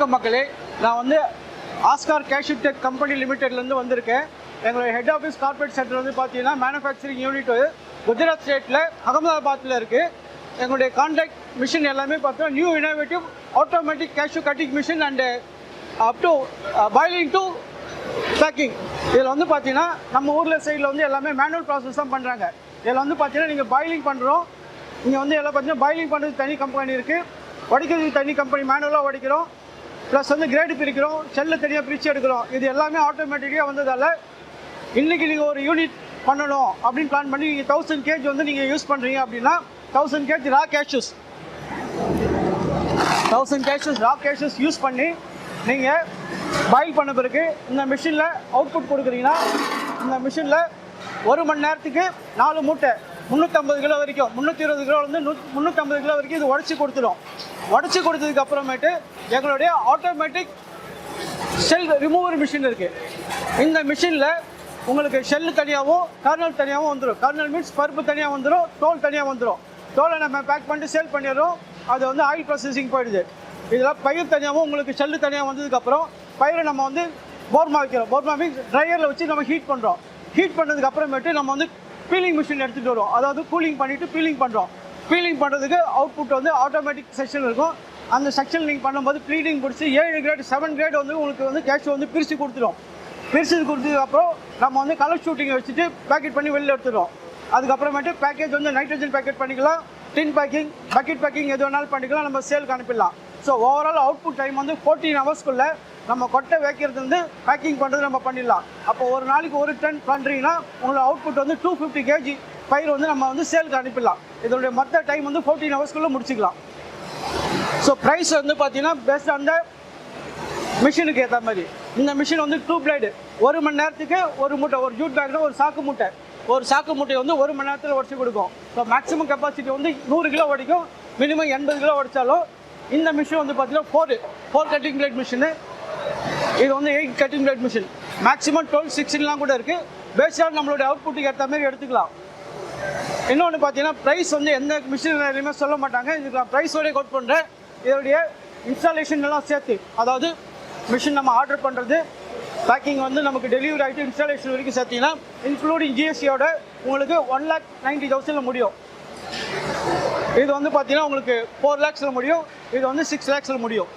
வணக்கம் மக்களே. நான் வந்து ஆஸ்கார் கேஷ்யூ டெக் கம்பெனி லிமிடெட்லேருந்து வந்திருக்கேன். எங்களுடைய ஹெட் ஆஃபீஸ் கார்பரேட் சென்டர் வந்து பார்த்தீங்கன்னா மேனுஃபேக்சரிங் யூனிட் குஜராத் ஸ்டேட்டில் அகமதாபாத்தில் இருக்குது எங்களுடைய கான்டாக்ட் மிஷின் எல்லாமே பார்த்தீங்கன்னா new innovative automatic cashew cutting machine and up to boiling to packing இதில் வந்து பார்த்தீங்கன்னா நம்ம ஊரில் சைடில் வந்து எல்லாமே மேனுவல் ப்ராசஸ் தான் பண்ணுறாங்க இதில் வந்து பார்த்தீங்கன்னா நீங்கள் பாய்லிங் பண்ணுறோம் இங்கே வந்து எல்லாம் பார்த்தீங்கன்னா பாய்லிங் பண்ணுறது தனி கம்பெனி இருக்குது உடைக்கிறதுக்கு தனி கம்பெனி மேனுவலாக உடைக்கிறோம் ப்ளஸ் வந்து கிரேடு பிரிக்கிறோம் செல்லு தனியாக பிரித்து எடுக்கிறோம். இது எல்லாமே ஆட்டோமேட்டிக்காக வந்ததால் இன்றைக்கி நீங்கள் ஒரு யூனிட் பண்ணணும் அப்படின்னு பிளான் பண்ணி நீங்கள் தௌசண்ட் கேஜ் வந்து நீங்கள் யூஸ் பண்ணுறீங்க அப்படின்னா thousand kg raw cashews thousand cashews raw cashews use பண்ணி நீங்கள் பாயில் பண்ண பிறகு இந்த மிஷினில் அவுட்புட் கொடுக்குறீங்கன்னா இந்த மிஷினில் ஒரு மணி நேரத்துக்கு நாலு மூட்டை முந்நூற்றம்பது கிலோ வரைக்கும் முந்நூற்றி இருபது கிலோ வந்து நூ முந்நூற்றம்பது கிலோ வரைக்கும் இது உடச்சி கொடுத்துடும் உடச்சி கொடுத்ததுக்கு அப்புறமேட்டு எங்களுடைய ஆட்டோமேட்டிக் ஷெல் ரிமூவர் மிஷின் இருக்குது இந்த மிஷினில் உங்களுக்கு ஷெல்லு தனியாகவும் கர்னல் தனியாகவும் வந்துடும் கர்னல் மீன்ஸ் பருப்பு தனியாக வந்துடும் தோல் தனியாக வந்துடும் தோலை நம்ம பேக் பண்ணிட்டு சேல் பண்ணிடுறோம். அது வந்து ஆயில் ப்ராசஸிங் போயிடுது. இதில் பயிர் தனியாகவும் உங்களுக்கு ஷெல்லு தனியாக வந்ததுக்கப்புறம் பயிரை நம்ம வந்து போர்மா வைக்கிறோம். போர்மா மீன்ஸ் ட்ரையரில் வச்சு நம்ம ஹீட் பண்ணுறோம் ஹீட் பண்ணதுக்கு அப்புறமேட்டு நம்ம வந்து பீலிங் மிஷின் எடுத்துகிட்டு வருவோம். அதாவது கூலிங் பண்ணிவிட்டு பீலிங் பண்ணுறோம் பீலிங் பண்ணுறதுக்கு அவுட்புட் வந்து ஆட்டோமேட்டிக் செக்ஷன் இருக்கும். அந்த செக்ஷன் நீங்கள் பண்ணும்போது ப்ளீடிங் பிடிச்சி ஏழு கிரேட் செவன் கிரேட் வந்து உங்களுக்கு வந்து கேஷ் வந்து பிரித்து கொடுத்துரும். பிரித்து கொடுத்ததுக்கு அப்புறம் நம்ம வந்து கலர் ஷூட்டிங்கை வச்சுட்டு பேக்கெட் பண்ணி வெளில எடுத்துடுவோம் அதுக்கப்புறமேட்டு பேக்கேஜ் வந்து நைட்ரஜன் பேக்கெட் பண்ணிக்கலாம். டின் பேக்கிங் பக்கெட் பேக்கிங் எது வேணாலும் பண்ணிக்கலாம். நம்ம சேலுக்கு அனுப்பிடலாம். ஸோ ஓவரால் அவுட்புட் டைம் வந்து ஃபோர்டீன் ஹவர்ஸ்க்குள்ளே நம்ம கொட்டை வைக்கிறது வந்து பேக்கிங் பண்ணுறது நம்ம பண்ணிடலாம். அப்போ ஒரு நாளைக்கு ஒரு டன் பண்ணுறீங்கன்னா உங்களோட அவுட்புட் வந்து டூ ஃபிஃப்டி கேஜி பயிர் வந்து நம்ம வந்து சேலுக்கு அனுப்பிடலாம். இதோடைய மொத்த டைம் வந்து ஃபோர்டீன் ஹவர்ஸ்க்குள்ளே முடிச்சிக்கலாம். ஸோ ப்ரைஸ் வந்து பார்த்தீங்கன்னா பெஸ்ட் அந்த மிஷினுக்கு ஏற்ற மாதிரி. இந்த மிஷின் வந்து டூ பிளேடு ஒரு மணி நேரத்துக்கு ஒரு மூட்டை ஒரு ஜூட் பேக்கில் ஒரு சாக்கு மூட்டை. ஒரு சாக்கு மூட்டையை வந்து ஒரு மணி நேரத்தில் உடச்சி கொடுக்கும். ஸோ மேக்ஸிமம் கெப்பாசிட்டி வந்து நூறு கிலோ உடைக்கும். மினிமம் எண்பது கிலோ உடைச்சாலும் இந்த மிஷின் வந்து பார்த்தீங்கன்னா four four cutting blade machine இது வந்து eight cutting blade machine maximum twelve சிக்ஸ்டின்லாம் கூட இருக்குது பேஸ்டாக நம்மளுடைய அவுட்புட்டுக்கு ஏற்ற மாதிரி எடுத்துக்கலாம். இன்னொன்று பார்த்தீங்கன்னா ப்ரைஸ் வந்து எந்த மிஷினரியுமே சொல்ல மாட்டாங்க. இதுக்கு நான் ப்ரைஸோடய கோட் பண்ணுறேன் இதோடைய இன்ஸ்டாலேஷன் எல்லாம் சேர்த்து அதாவது மிஷின் நம்ம ஆர்டர் பண்ணுறது பேக்கிங் வந்து நமக்கு டெலிவரி ஆகிட்டு இன்ஸ்டாலேஷன் வரைக்கும் சேர்த்திங்கன்னா இன்க்ளூடிங் ஜிஎஸ்டியோட உங்களுக்கு ஒன் லேக் நைன்ட்டி தௌசண்டில் முடியும். இது வந்து பார்த்தீங்கன்னா உங்களுக்கு ஃபோர் லேக்ஸில் முடியும். இது வந்து சிக்ஸ் லேக்ஸில் முடியும்.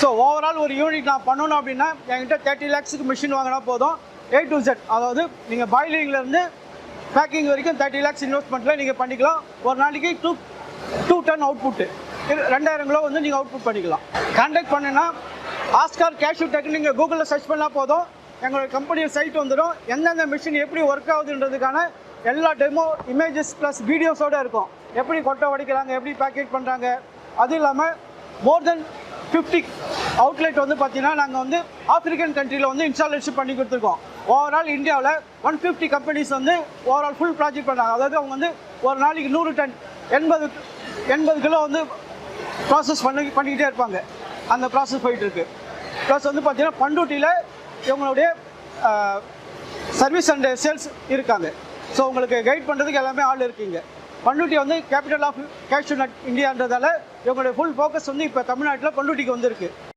ஸோ ஓவரால் ஒரு யூனிட் நான் பண்ணணும் அப்படின்னா என்கிட்ட தேர்ட்டி லேக்ஸுக்கு மிஷின் வாங்கினா போதும். ஏ டு ஜெட் அதாவது நீங்கள் பாய்லிங்லேருந்து பேக்கிங் வரைக்கும் தேர்ட்டி லேக்ஸ் இன்வெஸ்ட்மெண்ட்டில் நீங்கள் பண்ணிக்கலாம். ஒரு நாளைக்கு டூ டூ டன் அவுட்புட்டு ரெண்டாயிரம் கிலோ வந்து நீங்கள் அவுட்புட் பண்ணிக்கலாம். கான்டாக்ட் பண்ணுன்னா ஆஸ்கார் கேஷ்யூ டெக் நீங்கள் கூகுளில் சர்ச் பண்ணால் போதும். எங்களோட கம்பெனி சைட் வந்துடும். எந்தெந்த மிஷின் எப்படி ஒர்க் ஆகுதுன்றதுக்கான எல்லா டெமோ இமேஜஸ் ப்ளஸ் வீடியோஸோடு இருக்கும். எப்படி கொட்டை உடைக்கிறாங்க எப்படி பேக்கேட் பண்ணுறாங்க அதுவும் இல்லாமல் மோர் தென் ஃபிஃப்டி அவுட்லெட் வந்து பார்த்தீங்கன்னா நாங்கள் வந்து ஆப்பிரிக்கன் கண்ட்ரியில் வந்து இன்ஸ்டாலேஷன் பண்ணி கொடுத்துருக்கோம். ஓவரால் இந்தியாவில் ஒன் ஃபிஃப்டி கம்பெனிஸ் வந்து ஓவரால் ஃபுல் ப்ராஜெக்ட் பண்ணாங்க அதாவது அவங்க வந்து ஒரு நாளைக்கு நூறு டன் எண்பது எண்பது கிலோ வந்து ப்ராசஸ் பண்ணி பண்ணிக்கிட்டே இருப்பாங்க. அந்த ப்ராசஸ் போயிட்டுருக்கு. ப்ளஸ் வந்து பார்த்தீங்கன்னா பண்டூட்டியில் இவங்களுடைய சர்வீஸ் அண்ட் சேல்ஸ் இருக்காங்க. ஸோ உங்களுக்கு கைட் பண்ணுறதுக்கு எல்லாமே ஆள் இருக்கீங்க. பண்ருட்டி வந்து கேபிட்டல் ஆஃப் கேஷ்யூ நட் இந்தியான்றதால இவங்களுடைய ஃபுல் ஃபோக்கஸ் வந்து இப்போ தமிழ்நாட்டில் பண்ருட்டிக்கு வந்திருக்கு.